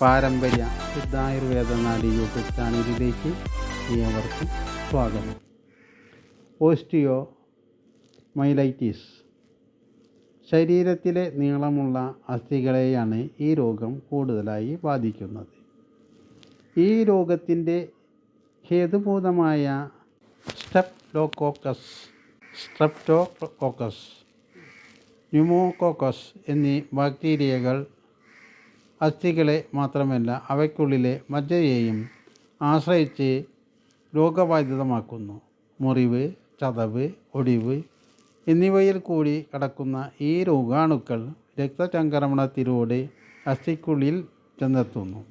പാരമ്പര്യ ശുദ്ധായുർവേദ നാടി യൂട്യൂബ് ചാനലിലേക്ക് ഏവർക്കും സ്വാഗതം. Osteomyelitis. ശരീരത്തിലെ നീളമുള്ള അസ്ഥികളെയാണ് ഈ രോഗം കൂടുതലായി ബാധിക്കുന്നത്. ഈ രോഗത്തിന്റെ ഹേതുഭൂതമായ സ്റ്റെപ്ലോകോക്കസ് സ്ട്രെപ്റ്റോകോക്കസ് ന്യൂമോകോക്കസ് എന്നീ ബാക്ടീരിയകൾ അസ്ഥികളെ മാത്രമല്ല അവയ്ക്കുള്ളിലെ മജ്ജയെയും ആശ്രയിച്ച് രോഗബാധിതമാക്കുന്നു. മുറിവ് ചതവ് ഒടിവ് എന്നിവയിൽ കൂടി കടക്കുന്ന ഈ രോഗാണുക്കൾ രക്തചംക്രമണത്തിലൂടെ അസ്ഥിക്കുള്ളിൽ ചെന്നെത്തുന്നു.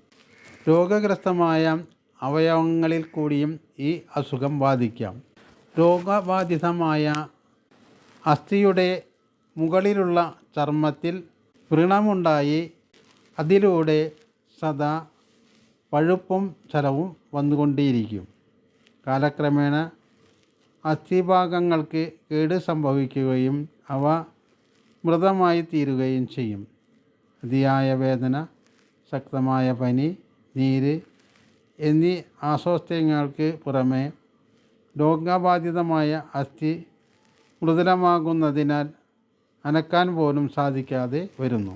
രോഗഗ്രസ്തമായ അവയവങ്ങളിൽ കൂടിയും ഈ അസുഖം ബാധിക്കാം. രോഗബാധിതമായ അസ്ഥിയുടെ മുകളിലുള്ള ചർമ്മത്തിൽ വ്രണമുണ്ടായി അതിലൂടെ സദാ പഴുപ്പും ചലവും വന്നുകൊണ്ടേയിരിക്കും. കാലക്രമേണ അസ്ഥിഭാഗങ്ങൾക്ക് കേട് സംഭവിക്കുകയും അവ മൃതമായി തീരുകയും ചെയ്യും. അതിയായ വേദന ശക്തമായ പനി നീര് എന്നീ അസ്വാസ്ഥ്യങ്ങൾക്ക് പുറമെ രോഗബാധിതമായ അസ്ഥി മൃദുലമാകുന്നതിനാൽ അനക്കാൻ പോലും സാധിക്കാതെ വരുന്നു.